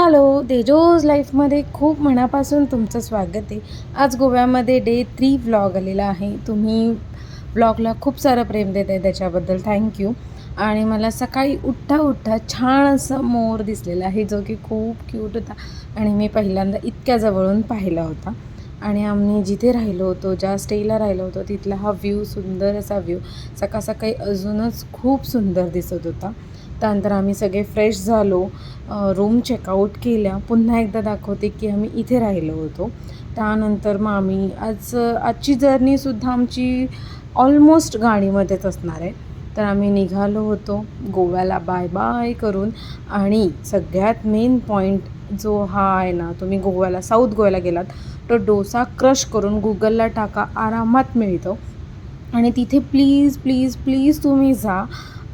Hello देजोज लाईफमध्ये खूप मनापासून तुमचं स्वागत आहे. आज गोव्यामध्ये डे थ्री व्लॉग आलेला आहे. तुम्ही व्लॉगला खूप सारं प्रेम देत आहे त्याच्याबद्दल. थँक्यू आणि मला सकाळी उठता उठता छान असं मोर दिसलेला आहे जो की खूप क्यूट होता. आणि मी पहिल्यांदा इतक्या जवळून पाहिला होता. आणि आम्ही जिथे राहिलो होतो ज्या स्टेला राहिलो होतो तिथला हा व्ह्यू सुंदर असा व्ह्यू सकाळ सकाळी अजूनच खूप सुंदर दिसत होता. त्यानंतर आम्ही सगळे फ्रेश झालो. रूम चेकआउट केल्या. पुन्हा एकदा दाखवते की आम्ही इथे राहिलो होतो. त्यानंतर मग आम्ही आज आजची जर्नीसुद्धा आमची ऑलमोस्ट गाडीमध्येच असणार आहे. तर आम्ही निघालो होतो. गोव्याला बाय बाय करून. आणि सगळ्यात मेन पॉईंट जो हा आहे ना तुम्ही गोव्याला साऊथ गोव्याला गेलात तर डोसा क्रश करून गुगलला टाका. आरामात मिळतो. आणि तिथे प्लीज प्लीज प्लीज तुम्ही जा.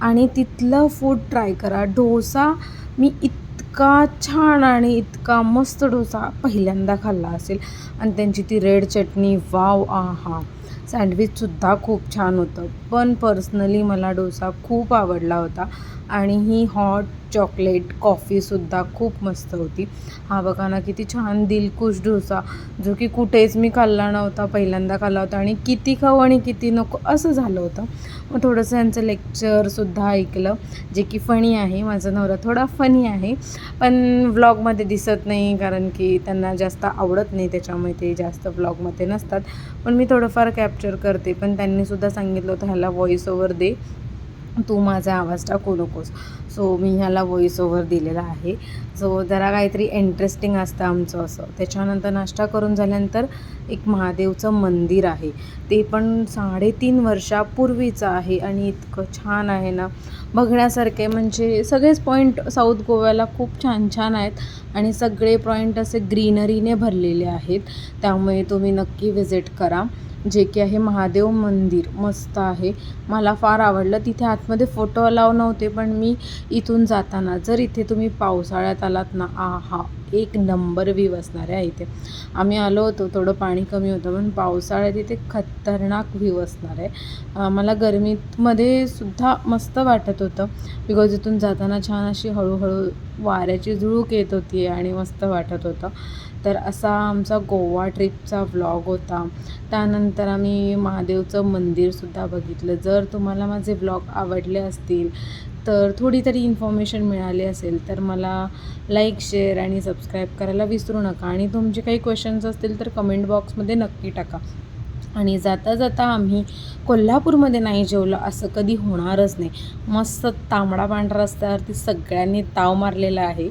आणि तिथलं फूड ट्राय करा. डोसा मी इतका छान आणि इतका मस्त डोसा पहिल्यांदा खाल्ला असेल. आणि त्यांची ती रेड चटणी वाव आहा. सँडविचसुद्धा खूप छान होतं. पण पर्सनली मला डोसा खूप आवडला होता. आणि ही हॉट चॉकलेट कॉफीसुद्धा खूप मस्त होती. हा बघा ना किती छान दिलखुश डोसा जो की कुठेच मी खाल्ला नव्हता पहिल्यांदा खाल्ला होता आणि किती खाऊ आणि किती नको असं झालं होतं. मग थोडंसं यांचं लेक्चरसुद्धा ऐकलं जे की फनी आहे. माझा नवरा थोडा फनी आहे पण व्लॉगमध्ये दिसत नाही कारण की त्यांना जास्त आवडत नाही त्याच्यामुळे ते जास्त व्लॉगमध्ये नसतात. पण मी थोडंफार कॅप्चर करते. पण त्यांनीसुद्धा सांगितलं होतं ह्याला व्हॉईस ओव्हर दे. तू माझा आवाज टाकू नकोस. सो मी ह्याला व्हॉइस ओव्हर दिलेला आहे. सो जरा काहीतरी इंटरेस्टिंग असतं आमचं असं. त्याच्यानंतर नाश्ता करून झाल्यानंतर एक महादेवचं मंदिर आहे. ते पण साडेतीन वर्षापूर्वीचं आहे आणि इतकं छान आहे ना. बघण्यासारखे म्हणजे सगळेच पॉईंट साऊथ गोव्याला खूप छान छान आहेत आणि सगळे पॉईंट असे ग्रीनरीने भरलेले आहेत. त्यामुळे तुम्ही नक्की व्हिजिट करा. जे की आहे महादेव मंदिर मस्त आहे. मला फार आवडलं. तिथे आतमध्ये फोटो अलाव नव्हते पण मी इथून जाताना जर इथे तुम्ही पावसाळ्यात आलात ना आ हा एक नंबर व्ह्यू असणार आहे इथे. आम्ही आलो होतो थोडं पाणी कमी होतं पण पावसाळ्यात इथे खतरनाक व्ह्यू असणार आहे. मला गरमीमध्ये सुद्धा मस्त वाटत होतं बिकॉज इथून जाताना छान अशी हळूहळू वाऱ्याची झुळूक येत होती आणि मस्त वाटत होतं. तर असा आमचा गोवा ट्रिपचा व्लॉग होता. त्यानंतर आम्ही महादेवचं मंदिरसुद्धा बघितलं. जर तुम्हाला माझे व्लॉग आवडले असतील तर थोडी तरी इन्फॉर्मेशन मिळाली असेल तर मला लाईक शेअर आणि सबस्क्राईब करायला विसरू नका. आणि तुमचे काही क्वेश्चन्स असतील तर कमेंट बॉक्समध्ये नक्की टाका. आणि जाता जाता आम्ही कोल्हापूरमध्ये नाही जेवलं असं कधी होणारच नाही. मस्त तांबडा पांढरा रस्त्यावरती सगळ्यांनी ताव मारलेला आहे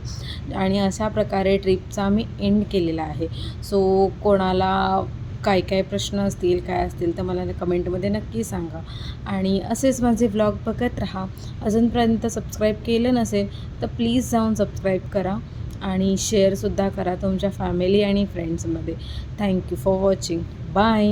आणि अशा प्रकारे ट्रिपचा आम्ही एंड केलेला आहे. सो कोणाला काय काय प्रश्न असतील काय असतील तर मला कमेंटमध्ये नक्की सांगा. आणि असेच माझे व्लॉग बघत राहा. अजूनपर्यंत सबस्क्राईब केलं नसेल तर प्लीज जाऊन सबस्क्राईब करा आणि शेअरसुद्धा करा तुमच्या फॅमिली आणि फ्रेंड्समध्ये thank you for watching bye